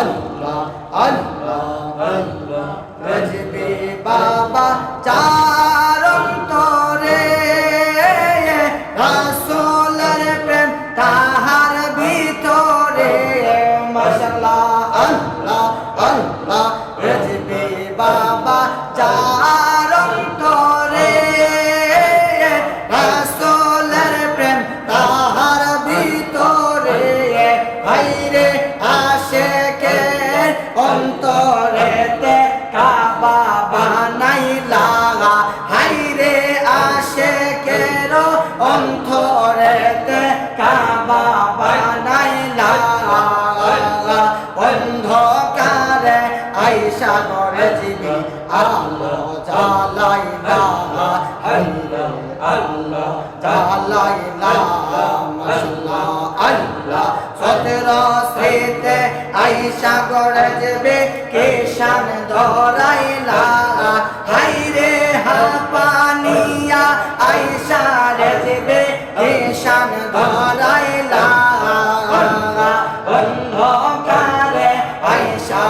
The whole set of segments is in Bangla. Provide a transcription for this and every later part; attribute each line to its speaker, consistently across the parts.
Speaker 1: আল্লাহ আল্লাহ আল্লাহ। রজবে বাবা চারন্তরে রাসূলের প্রেম তাহার ভিতরে। মাশাআল্লাহ, আল্লাহ আল্লাহ। রজবে বাবা চারন্তরে রাসূলের প্রেম তাহার ভিতরে। ভাইরে আইসা করে জিবি আলো জ্বালাইলা আল্লাহ আল্লাহ জ্বালাইলা মাশাআল্লাহ আল্লাহ সতেরো শ্রীতে আইসা করে যাবে কেশান ধরাইলা হাইরে হাপানিয়া আইসা রে যাবে কেশান ধরাইলা অন্ধকারে আইসা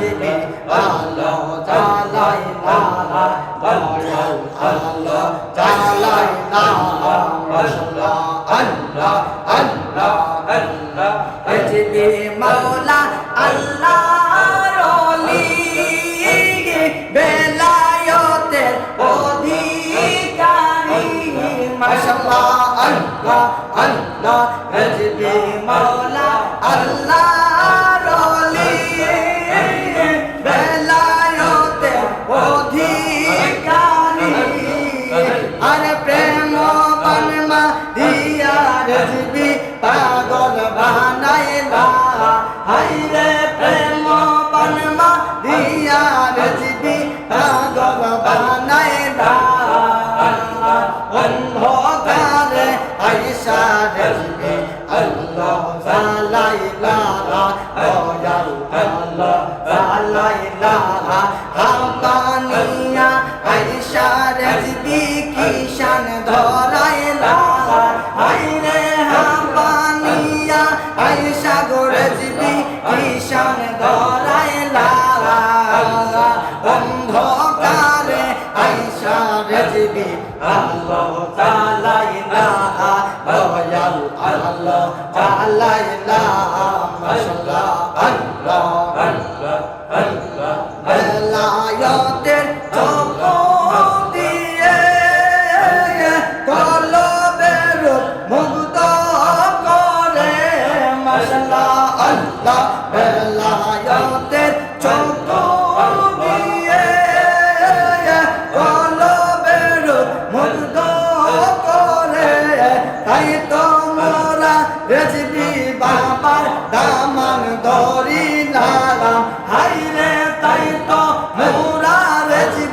Speaker 1: রে যাবে আলো জ্বালাইলা দয়াল আলো জ্বালাইলা মাশাআল্লাহ, আল্লাহ আল্লাহ আল্লাহ। রজবে মাওলা আল্লাহর ওলি বেলায়তের অধিকারী, মাশাআল্লাহ, আল্লাহ আল্লাহ দিয়া রজবি পাগল বানাইলা অন্ধকারে আইসা রজবি আল্লাহ জালাইলা দয়াল আল্লাহ কিশান ধরাইলা রজবি আল্লাহ জালাইলা দয়াল আল্লাহ জালাইলা মাশাআল্লাহ আল্লাহ আল্লাহ আল্লাহ বেলায়তের চোখ দিয়ে কলবের মুগ্ধ করে মাশাআল্লাহ আল্লাহ বেলায়তের চোখ দিয়ে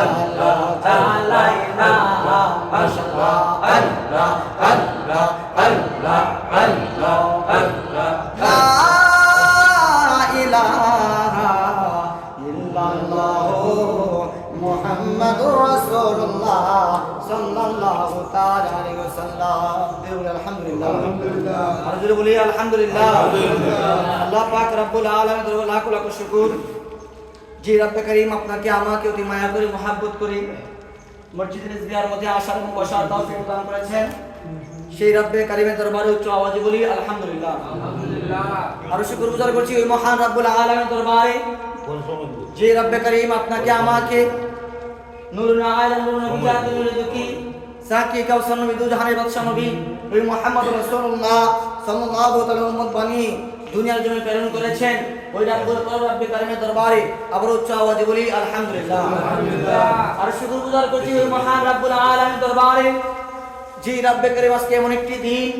Speaker 1: আল্লাহ জালাই লাগা মাশাআল্লাহ আল্লাহ আল্লাহ আল্লাহ আল্লাহ আল্লাহ লা ইলাহা ইল্লাল্লাহ মুহাম্মাদুর রাসূলুল্লাহ সাল্লাল্লাহু তাআলা আলাইহি ওয়াসাল্লাম আলহামদুলিল্লাহ
Speaker 2: আলহামদুলিল্লাহ।
Speaker 1: আর বলি আলহামদুলিল্লাহ
Speaker 2: আলহামদুলিল্লাহ।
Speaker 1: আল্লাহ পাক রব্বুল আলামিন লাখ লাখ শুকর জি রব্বে করিম আপনাকে আমাকে অতি মায়া করে মহাব্বত করে মসজিদ রিজবিয়ার মধ্যে আসার এবং বসার তৌফিক দান করেছেন। সেই রব্বে করিমের দরবারে উচ্চ আওয়াজে বলি আলহামদুলিল্লাহ। আর শুকর গুজার করছি ওই মহান রব্বুল আলামিনের দরবারে। যে রব্বে করিম আপনাকে আমাকে নূরুল আলম নূরুল নবিয়াত নূরুল দুকি সাকি কাউসার নবী দু জাহানের বাদশা নবী ওই মুহাম্মদ রাসূলুল্লাহ সাল্লাল্লাহু তাআলা উম্মত বানিয়ে দুনিয়ার জন্য প্রেরণ করেছেন। ওই রাব্বুল রব্বি কারিমের দরবারে আবার উচ্চ আওয়াজে বলি আলহামদুলিল্লাহ। আর শুকর গুজার করছি ওই মহান রাব্বুল আলামিনের দরবারে। যে রাব্বে করিম আজকে এমন একটি দিন